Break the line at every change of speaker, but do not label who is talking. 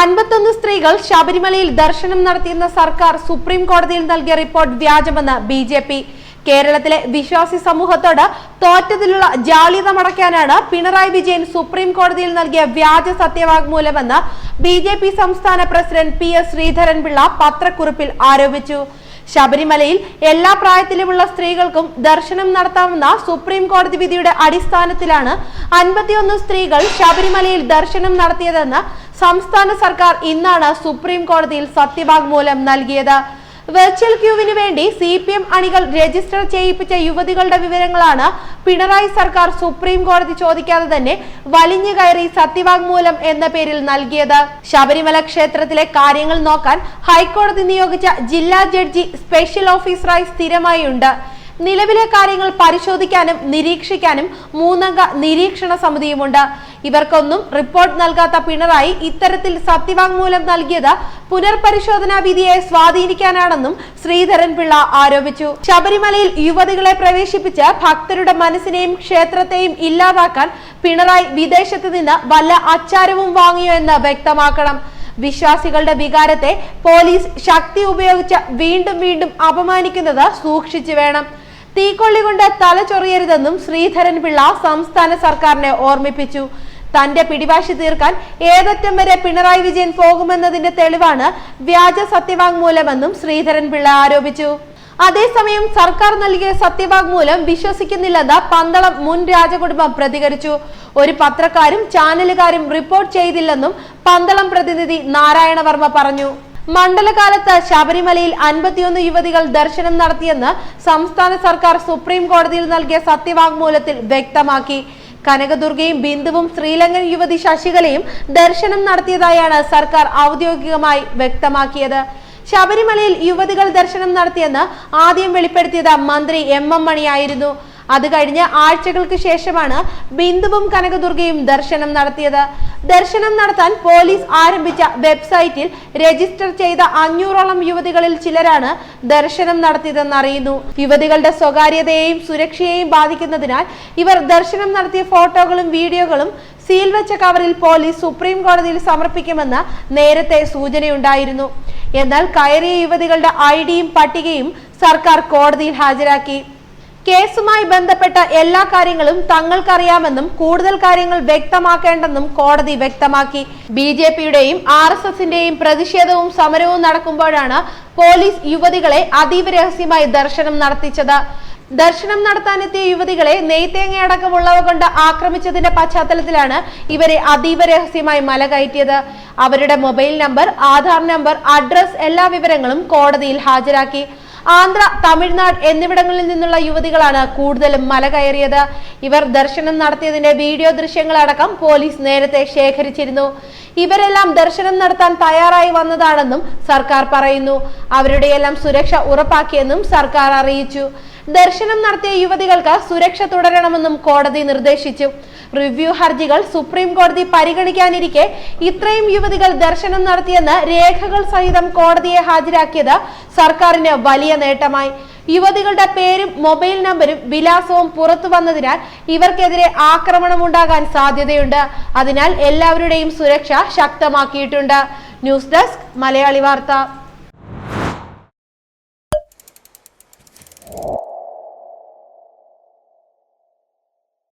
അൻപത്തൊന്ന് സ്ത്രീകൾ ശബരിമലയിൽ ദർശനം നടത്തിയെന്ന സർക്കാർ സുപ്രീം കോടതിയിൽ നൽകിയ റിപ്പോർട്ട് വ്യാജമെന്ന് ബി ജെ പി. കേരളത്തിലെ വിശ്വാസി സമൂഹത്തോട് തോറ്റതിലുള്ള ജാള്യത മടക്കാനാണ് പിണറായി വിജയൻ സുപ്രീം കോടതിയിൽ നൽകിയ വ്യാജ സത്യവാങ്മൂലമെന്ന് ബി ജെ പി സംസ്ഥാന പ്രസിഡന്റ് പി എസ് ശ്രീധരൻപിള്ള പത്രക്കുറിപ്പിൽ ആരോപിച്ചു. ശബരിമലയിൽ എല്ലാ പ്രായത്തിലുമുള്ള സ്ത്രീകൾക്കും ദർശനം നടത്താമെന്ന സുപ്രീം കോടതി വിധിയുടെ അടിസ്ഥാനത്തിലാണ് അൻപത്തിയൊന്ന് സ്ത്രീകൾ ശബരിമലയിൽ ദർശനം നടത്തിയതെന്ന് സംസ്ഥാന സർക്കാർ ഇന്നാണ് സുപ്രീം കോടതിയിൽ സത്യവാങ്മൂലം നൽകിയത്. വെർച്വൽ ക്യൂവിന് വേണ്ടി സി പി എം അണികൾ രജിസ്റ്റർ ചെയ്യിപ്പിച്ച യുവതികളുടെ വിവരങ്ങളാണ് പിണറായി സർക്കാർ സുപ്രീം കോടതി ചോദിക്കാതെ തന്നെ വലിഞ്ഞു കയറി സത്യവാങ്മൂലം എന്ന പേരിൽ നൽകിയത്. ശബരിമല ക്ഷേത്രത്തിലെ കാര്യങ്ങൾ നോക്കാൻ ഹൈക്കോടതി നിയോഗിച്ച ജില്ലാ ജഡ്ജി സ്പെഷ്യൽ ഓഫീസറായി സ്ഥിരമായി ഉണ്ട് നിലവിലെ കാര്യങ്ങൾ പരിശോധിക്കാനും നിരീക്ഷിക്കാനും മൂന്നംഗ നിരീക്ഷണ സമിതിയുമുണ്ട്. ഇവർക്കൊന്നും റിപ്പോർട്ട് നൽകാത്ത പിണറായി ഇത്തരത്തിൽ സത്യവാങ്മൂലം നൽകിയത് പുനർപരിശോധനാ വിധിയെ സ്വാധീനിക്കാനാണെന്നും ശ്രീധരൻ പിള്ള ആരോപിച്ചു. ശബരിമലയിൽ യുവതികളെ പ്രവേശിപ്പിച്ച് ഭക്തരുടെ മനസ്സിനെയും ക്ഷേത്രത്തെയും ഇല്ലാതാക്കാൻ പിണറായി വിദേശത്ത് നിന്ന് വല്ല അച്ചാരവും വാങ്ങിയോ എന്ന് വ്യക്തമാക്കണം. വിശ്വാസികളുടെ വികാരത്തെ പോലീസ് ശക്തി ഉപയോഗിച്ച് വീണ്ടും വീണ്ടും അപമാനിക്കുന്നത് സൂക്ഷിച്ചു വേണം. തീക്കൊള്ളി കൊണ്ട് തല ചൊറിയരുതെന്നും ശ്രീധരൻ പിള്ള സംസ്ഥാന സർക്കാരിനെ ഓർമ്മിപ്പിച്ചു. തന്റെ പിടിവാശി തീർക്കാൻ ഏതറ്റം വരെ പിണറായി വിജയൻ പോകുമെന്നതിന്റെ തെളിവാണ് വ്യാജ സത്യവാങ്മൂലമെന്നും ശ്രീധരൻ പിള്ള ആരോപിച്ചു. അതേസമയം സർക്കാർ നൽകിയ സത്യവാങ്മൂലം വിശ്വസിക്കുന്നില്ലെന്ന് പന്തളം മുൻ രാജകുടുംബം പ്രതികരിച്ചു. ഒരു പത്രക്കാരും ചാനലുകാരും റിപ്പോർട്ട് ചെയ്തില്ലെന്നും പന്തളം പ്രതിനിധി നാരായണവർമ്മ പറഞ്ഞു. മണ്ഡലകാലത്ത് ശബരിമലയിൽ അൻപത്തിയൊന്ന് യുവതികൾ ദർശനം നടത്തിയെന്ന് സംസ്ഥാന സർക്കാർ സുപ്രീം കോടതിയിൽ നൽകിയ സത്യവാങ്മൂലത്തിൽ വ്യക്തമാക്കി. കനകദുർഗയും ബിന്ദുവും ശ്രീലങ്കൻ യുവതി ശശികലയും ദർശനം നടത്തിയതായാണ് സർക്കാർ ഔദ്യോഗികമായി വ്യക്തമാക്കിയത്. ശബരിമലയിൽ യുവതികൾ ദർശനം നടത്തിയെന്ന് ആദ്യം വെളിപ്പെടുത്തിയത് മന്ത്രി എം എം മണിയായിരുന്നു. അത് കഴിഞ്ഞ് ആഴ്ചകൾക്ക് ശേഷമാണ് ബിന്ദുവും കനകദുർഗയും ദർശനം നടത്തിയത്. ദർശനം നടത്താൻ പോലീസ് ആരംഭിച്ച വെബ്സൈറ്റിൽ രജിസ്റ്റർ ചെയ്ത അഞ്ഞൂറോളം യുവതികളിൽ ചിലരാണ് ദർശനം നടത്തിയതെന്ന് അറിയുന്നു യുവതികളുടെ സ്വകാര്യതയെയും സുരക്ഷയെയും ബാധിക്കുന്നതിനാൽ ഇവർ ദർശനം നടത്തിയ ഫോട്ടോകളും വീഡിയോകളും സീൽ വെച്ച കവറിൽ പോലീസ് സുപ്രീം കോടതിയിൽ സമർപ്പിക്കുമെന്ന് നേരത്തെ സൂചനയുണ്ടായിരുന്നു. എന്നാൽ കയറിയ യുവതികളുടെ ഐ ഡിയും പട്ടികയും സർക്കാർ കോടതിയിൽ ഹാജരാക്കി. കേസുമായി ബന്ധപ്പെട്ട എല്ലാ കാര്യങ്ങളും തങ്ങൾക്കറിയാമെന്നും കൂടുതൽ കാര്യങ്ങൾ വ്യക്തമാക്കേണ്ടെന്നും കോടതി വ്യക്തമാക്കി. ബി ജെ പിയുടെയും ആർ എസ് എസിന്റെയും പ്രതിഷേധവും സമരവും നടക്കുമ്പോഴാണ് പോലീസ് യുവതികളെ അതീവ രഹസ്യമായി ദർശനം നടത്തിച്ചത്. ദർശനം നടത്താനെത്തിയ യുവതികളെ നെയ്ത്തേങ്ങയടക്കമുള്ളവ കൊണ്ട് ആക്രമിച്ചതിന്റെ പശ്ചാത്തലത്തിലാണ് ഇവരെ അതീവ രഹസ്യമായി മല കയറ്റിയത്. അവരുടെ mobile number Aadhaar number address എല്ലാ വിവരങ്ങളും കോടതിയിൽ ഹാജരാക്കി. ആന്ധ്ര തമിഴ്നാട് എന്നിവിടങ്ങളിൽ നിന്നുള്ള യുവതികളാണ് കൂടുതലും മല കയറിയത്. ഇവർ ദർശനം നടത്തിയതിന്റെ വീഡിയോ ദൃശ്യങ്ങളടക്കം പോലീസ് നേരത്തെ ശേഖരിച്ചിരുന്നു. ഇവരെല്ലാം ദർശനം നടത്താൻ തയ്യാറായി വന്നതാണെന്നും സർക്കാർ പറയുന്നു. അവരുടെയെല്ലാം സുരക്ഷ ഉറപ്പാക്കിയെന്നും സർക്കാർ അറിയിച്ചു. ദർശനം നടത്തിയ യുവതികൾക്ക് സുരക്ഷ തുടരണമെന്നും കോടതി നിർദ്ദേശിച്ചു. റിവ്യൂ ഹർജികൾ സുപ്രീം കോടതി പരിഗണിക്കാനിരിക്കെ ഇത്രയും യുവതികൾ ദർശനം നടത്തിയെന്ന് രേഖകൾ സഹിതം കോടതിയെ ഹാജരാക്കിയത് സർക്കാരിന് വലിയ നേട്ടമായി. യുവതികളുടെ പേരും മൊബൈൽ നമ്പരും വിലാസവും പുറത്തു വന്നതിനാൽ ഇവർക്കെതിരെ ആക്രമണം ഉണ്ടാകാൻ സാധ്യതയുണ്ട്. അതിനാൽ എല്ലാവരുടെയും സുരക്ഷ ശക്തമാക്കിയിട്ടുണ്ട്. ന്യൂസ് ഡെസ്ക് മലയാളി വാർത്ത.